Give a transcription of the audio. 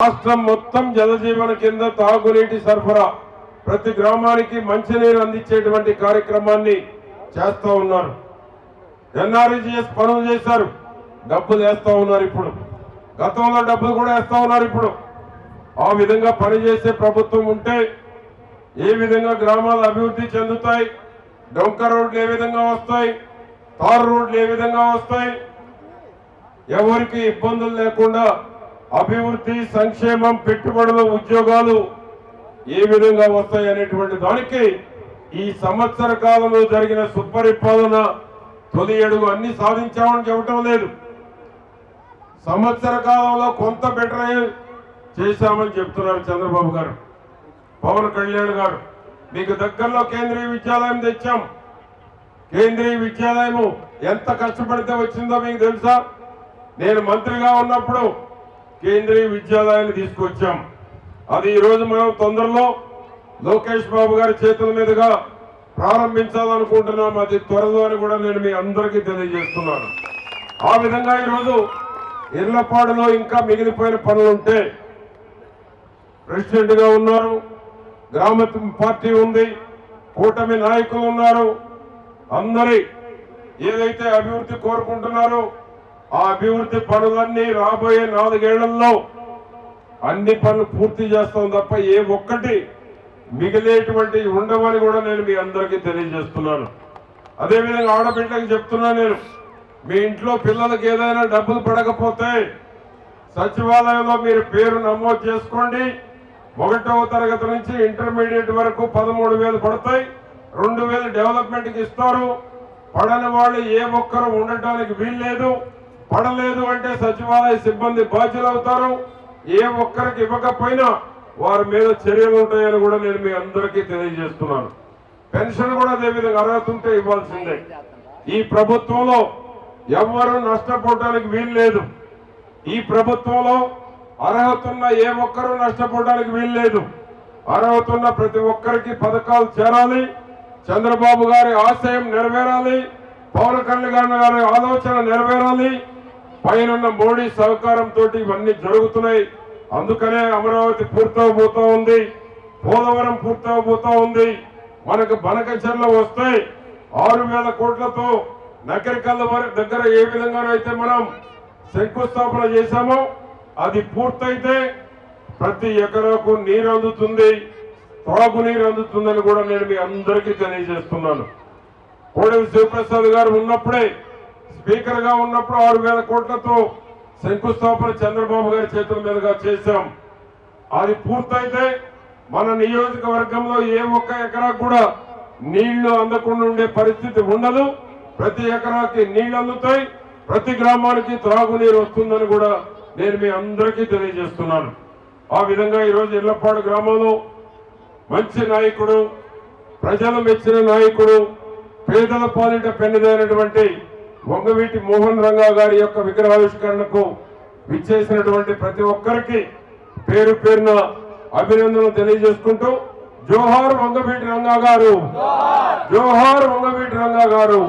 రాష్ట్రం మొత్తం జలజీవన కింద తాగునీటి సరఫరా ప్రతి గ్రామానికి మంచినీరు అందించేటువంటి కార్యక్రమాన్ని చేస్తూ ఉన్నారు. ఎన్ఆర్జీఎస్ పనులు చేశారు. డబ్బులు వేస్తూ ఉన్నారు ఇప్పుడు. గతంలో డబ్బులు కూడా వేస్తూ ఉన్నారు ఇప్పుడు. ఆ విధంగా పనిచేసే ప్రభుత్వం ఉంటే ఏ విధంగా గ్రామాలు అభివృద్ధి చెందుతాయి డొంక రోడ్లు ఏ విధంగా వస్తాయి తారు రోడ్లు ఏ విధంగా వస్తాయి ఎవరికి ఇబ్బందులు లేకుండా అభివృద్ధి సంక్షేమం పెట్టుబడులు ఉద్యోగాలు ఏ విధంగా వస్తాయి అనేటువంటి దానికి ఈ సంవత్సర కాలంలో జరిగిన సుపరిపాలన తొలి అడుగు అన్ని సాధించామని చెప్పటం లేదు. సంవత్సర కాలంలో కొంత బెటర్ చేశామని చెప్తున్నారు చంద్రబాబు గారు. పవన్ కళ్యాణ్ గారు మీకు దగ్గరలో కేంద్రీయ విద్యాలయం తెచ్చాం. కేంద్రీయ విద్యాలయము ఎంత కష్టపడితే వచ్చిందో మీకు తెలుసా? నేను మంత్రిగా ఉన్నప్పుడు కేంద్రీయ విద్యాలయాన్ని తీసుకొచ్చాం. అది ఈరోజు మనం తొందరలో లోకేష్ బాబు గారి చేతుల మీదుగా ప్రారంభించాలనుకుంటున్నాం. అది త్వరలో అని కూడా నేను మీ అందరికీ తెలియజేస్తున్నాను. ఆ విధంగా ఈరోజు ఇళ్ళపాడులో ఇంకా మిగిలిపోయిన పనులు ఉంటే ప్రెసిడెంట్గా ఉన్నారు గ్రామ పార్టీ ఉంది కూటమి నాయకులు ఉన్నారు అందరి ఏదైతే అభివృద్ధి కోరుకుంటున్నారో ఆ అభివృద్ధి పనులన్నీ రాబోయే నాలుగేళ్ళలో అన్ని పనులు పూర్తి చేస్తాం తప్ప ఏ ఒక్కటి మిగిలేటువంటి ఉండవని కూడా నేను మీ అందరికీ తెలియజేస్తున్నాను. అదేవిధంగా ఆడబిడ్డకి చెప్తున్నా నేను మీ ఇంట్లో పిల్లలకి ఏదైనా డబ్బులు పడకపోతే సచివాలయంలో మీరు పేరు నమోదు చేసుకోండి. ఒకటవ తరగతి నుంచి ఇంటర్మీడియట్ వరకు పదమూడు వేలు పడతాయి. రెండు వేలు డెవలప్మెంట్కి ఇస్తారు. పడని వాళ్ళు ఏ ఒక్కరు ఉండటానికి వీల్లేదు. పడలేదు అంటే సచివాలయ సిబ్బంది బాధ్యులు అవుతారు ఏ ఒక్కరికి ఇవ్వకపోయినా వారి మీద చర్యలు ఉంటాయని కూడా నేను మీ అందరికీ తెలియజేస్తున్నాను. పెన్షన్ కూడా అదేవిధంగా అర్హత ఉంటే ఇవ్వాల్సిందే. ఈ ప్రభుత్వంలో ఎవ్వరూ నష్టపోవడానికి వీల్లేదు. ఈ ప్రభుత్వంలో అర్హత ఉన్న ఏ ఒక్కరూ నష్టపోవడానికి వీల్లేదు. అర్హత ఉన్న ప్రతి ఒక్కరికి పథకాలు చేరాలి. చంద్రబాబు గారి ఆశయం నెరవేరాలి. పవన్ కళ్యాణ్ గారి ఆలోచన నెరవేరాలి. పైన మోడీ సహకారంతో ఇవన్నీ జరుగుతున్నాయి. అందుకనే అమరావతి పూర్తవబోతా ఉంది. పోలవరం పూర్తవబోతా ఉంది. మనకు బనకచర్లు వస్తే ఆరు వేల కోట్లతో నకరికల్ల వారి దగ్గర ఏ విధంగానైతే మనం శంకుస్థాపన చేశామో అది పూర్తయితే ప్రతి ఎకరాకు నీరు అందుతుంది త్రాగునీరు అందుతుందని కూడా నేను మీ అందరికీ తెలియజేస్తున్నాను. కోడెల శివప్రసాద్ గారు ఉన్నప్పుడే స్పీకర్గా ఉన్నప్పుడు ఆరు వేల కోట్లతో శంకుస్థాపన చంద్రబాబు గారి చేతుల మీదుగా చేశాం. అది పూర్తయితే మన నియోజకవర్గంలో ఏ ఒక్క ఎకరా కూడా నీళ్ళు అందకుండా ఉండే పరిస్థితి ఉండదు. ప్రతి ఎకరాకి నీళ్ళు అందుతాయి. ప్రతి గ్రామానికి త్రాగునీరు వస్తుందని కూడా నేను మీ అందరికీ తెలియజేస్తున్నాను. ఆ విధంగా ఈరోజు ఇళ్ళపాడు గ్రామంలో మంచి నాయకుడు ప్రజలు మెచ్చిన నాయకుడు పేదల పాలిట పెన్నిదైనటువంటి వంగవీటి మోహన్ రంగా గారి యొక్క విగ్రహావిష్కరణకు విచ్చేసినటువంటి ప్రతి ఒక్కరికి పేరు పేరున అభినందనలు తెలియజేసుకుంటూ జోహార్ వంగవీటి రంగా గారు. జోహార్. వంగవీటి రంగా గారు.